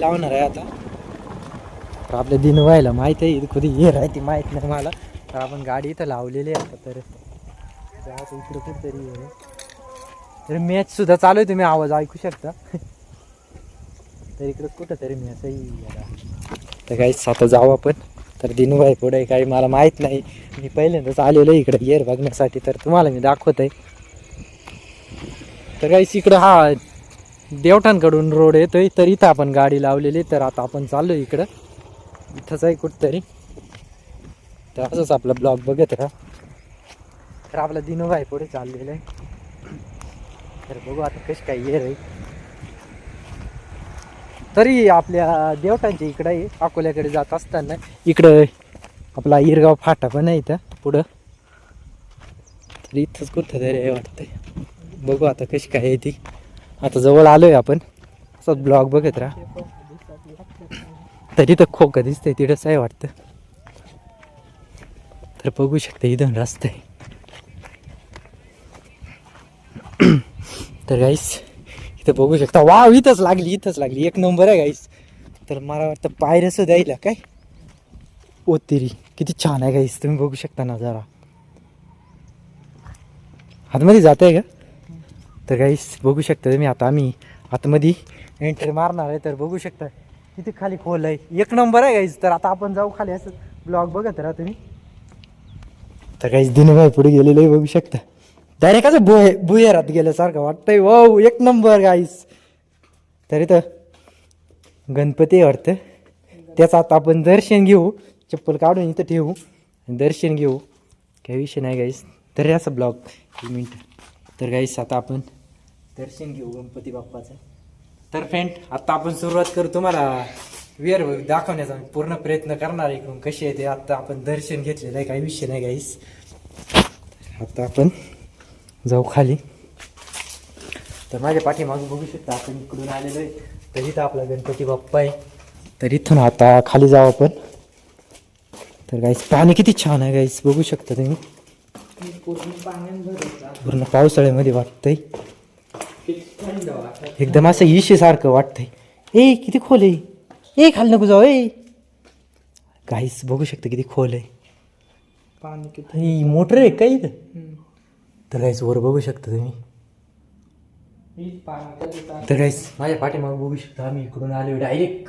लावणार आहे आता. तर आपल्या दिन व्हायला माहीत आहे कधी आहे राहते माहीत नाही मला. तर आपण गाडी इथं लावलेली आहे आता तर आता इकडं कुठतरी तर मॅच सुद्धा चालू आहे तुम्ही आवाज ऐकू शकता. तर इकडं कुठं तरी मॅच आहे. तर काहीच आता जाऊ आपण. तर दिनूभाई पुढे काही मला माहीत नाही. मी पहिल्यांदाच आलेलो आहे इकडे येर बघण्यासाठी तर तुम्हाला मी दाखवत आहे तर काहीच इकडं हा देवठाणकडून रोड येतोय तर इथं आपण गाडी लावलेली तर आता आपण चाललो इकडं. इथंच आहे कुठंतरी. तर असंच आपला ब्लॉग बघत राहा. तर आपला दिनूभाई पुढे चाललेलं आहे. तर बघू आता कशी काय ये आहे तरी आपल्या देवटांच्या इकडं आहे. अकोल्याकडे जात असताना इकडं आपला इरगाव फाटा पण आहे इथं पुढं. तर इथंच कुठं तरी आहे वाटतंय. बघू आता कशी काय आहे ती. आता जवळ आलोय आपण. असंच ब्लॉग बघत राहा. तरी तर खोकं दिसतंय तिथंच आहे वाटतं. तर बघू शकते इथं रास्त. आहे तर गाईस इथं बघू शकता. वाव इथंच लागली इथंच लागली. एक नंबर आहे गाईस तर मला वाटतं पायऱ्या द्यायला काय? ओतिरी किती छान आहे गाईस तुम्ही बघू शकता ना जरा आतमध्ये जात आहे का? तर गाईस बघू शकता तुम्ही आता आम्ही आतमध्ये एंट्री मारणार आहे. तर बघू शकता किती खाली खोल आहे. एक नंबर आहे गाईस तर आता आपण जाऊ खाली असं ब्लॉग बघत राहा तुम्ही. तर काहीच दिनभाई पुढे गेलेलं आहे बघू शकता. डायरेक्ट असं बुहे बुहेरात गेल्यासारखं वाटतंय. वाऊ एक नंबर गाईस तरी तर गणपती वाटतं. त्याचं आता आपण दर्शन घेऊ. चप्पल काढून इथं ठेवू. दर्शन घेऊ. काही विषय नाही गाईस तरी असं ब्लॉग मिनटं तर गाईस आता आपण दर्शन घेऊ गणपती बाप्पाचं. तर फ्रेंड आता आपण सुरुवात करू तुम्हाला. विअर दाखवण्याचा पूर्ण प्रयत्न करणार इकडून कशी आहे ते आता आपण दर्शन घेतलेलं आहे. काही विषय नाही गाईस आता आपण जाऊ खाली. तर माझ्या पाठीमागून बघू शकता आपण इकडून आलेलो आहे. तर इथं आपला गणपती बाप्पा आहे. तर इथून आता खाली जाऊ आपण. तर गाईस पाणी किती छान आहे गाईस बघू शकता तुम्ही. पूर्ण पावसाळ्यामध्ये वाटतंय. एकदम असं इशे सारखं वाटतंय. ए किती खोल आहे. ए खाली नको जाऊ ए. गाईस बघू शकता किती खोल आहे. पाणी किती? मोटर आहे का इथं? तर गाईस वर बघू शकता तुम्ही. तर गाईस माझ्या पाठीमाग बघू शकता आम्ही इकडून आलो डायरेक्ट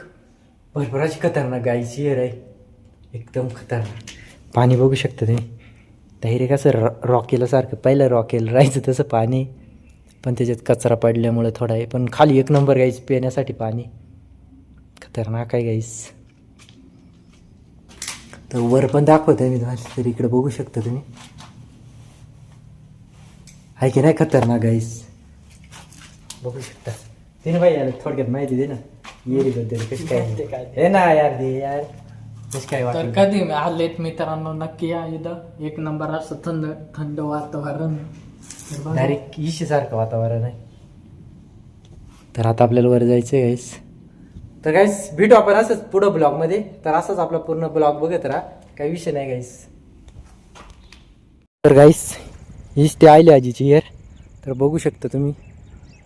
भरपूर अशी खतरनाक येर आहे एकदम खतरनाक. पाणी बघू शकता तुम्ही. डायरेक्ट असं रॉ रॉकेलसारखं पहिलं रॉकेल राहायचं तसं पाणी. पण त्याच्यात कचरा पडल्यामुळे थोडा आहे पण खाली एक नंबर गाईस पिण्यासाठी पाणी. खतरनाक आहे गाईस. तर वर पण दाखवत आहे मी तुम्हाला तर इकडे बघू शकता तुम्ही. आहे की नाही खतरनाक गाईस? बघू शकता. तिने बाई याला थोडक्यात माहिती दे ना येरीबद्दल कशी काय हे ना यार दे यार. कशी काय तर कधी आलेत मित्रांनो नक्की या इथं. एक नंबर असं थंड थंड वातावरण. डायरेक्ट इशी सारखं वातावरण आहे. तर आता आपल्याला वर जायचं आहे गाईस तर गाईस भेटू आपण असंच पुढं ब्लॉगमध्ये तर असंच आपला पूर्ण ब्लॉग बघत राहा. काही विषय नाही गाईस तर गाईस हीच ते आली आजीची इयर तर बघू शकता तुम्ही.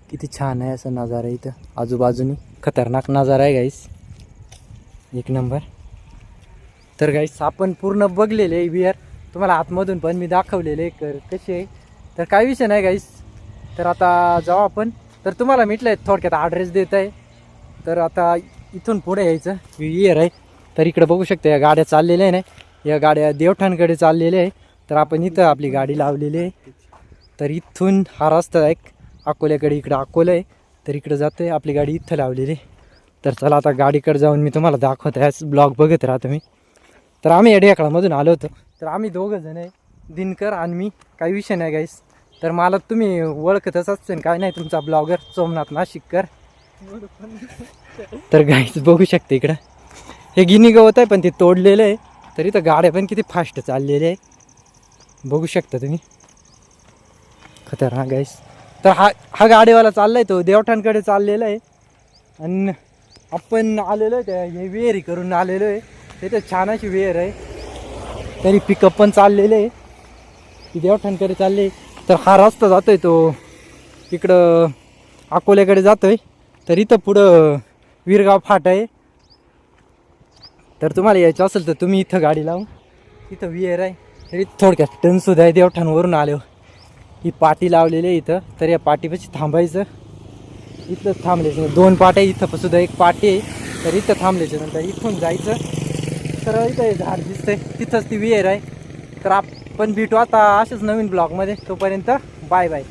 किती छान आहे असं नजारा इथं. आजूबाजूनी खतरनाक नजारा आहे गाईस एक नंबर तर गाईस आपण पूर्ण बघलेले आहे विहार तुम्हाला आतमधून पण मी दाखवलेले कर कसे आहे? तर काही विषय नाही गाईस तर आता जाऊ आपण. तर तुम्हाला म्हटलं आहे थोडक्यात ॲड्रेस देत आहे तर आता इथून पुढे यायचं. इयर आहे. तर इकडं बघू शकता या गाड्या चाललेल्या आहे ना. या गाड्या देवठाणकडे चाललेल्या आहे. तर आपण इथं आपली गाडी लावलेली आहे. तर इथून हा रस्ता आहे. अकोल्याकडे इकडं अकोला आहे. तर इकडं जातो आहे आपली गाडी इथं लावलेली आहे. तर चला आता गाडीकडे जाऊन मी तुम्हाला दाखवत. आहे ब्लॉग बघत राहतो मी तर आम्ही येडेयाकळामधून आलो होतो. तर आम्ही दोघं जण आहे. दिनकर आणि मी. काही विषय नाही गाईस तर मला तुम्ही ओळखतच असते काय नाही तुमचा ब्लॉगर सोमनाथ नाशिककर. तर गाईस बघू शकते इकडं. हे गिनी गवत आहे पण ते तोडलेलं आहे. तरी तर गाड्या पण किती फास्ट चाललेल्या आहे. बघू शकता तुम्ही. खतरनाक गाईस तर हा हा गाडीवाला चाललाय तो देवठाणकडे चाललेला आहे. आणि आपण आलेलो आहे हे विहेरी करून आलेलो आहे. ते तर छान अशी विहीर आहे. तरी पिकअप पण चाललेले आहे. ती देवठाणकडे चालले तर हा रस्ता जातोय तो इकडं अकोल्याकडे जातोय. तर इथं पुढं विरगाव फाट आहे. तर तुम्हाला यायचं असेल तर तुम्ही इथं गाडी लावून इथं विहीर आहे. तरी थोडक्यात टनसुद्धा आहे. देवठाणवरून आलो. ही पाटी लावलेली आहे इथं. तर या पाटीपाशी थांबायचं. इथं थांबल्याचं दोन पाट्या इथं सुद्धा एक पाटी आहे. तर इथं थांबल्याच्या नंतर इथून जायचं. तर इथं झाड दिसतंय. तिथंच ती विहीर आहे. तर आप पण भेटू आता असेच नवीन ब्लॉगमध्ये तोपर्यंत बाय बाय.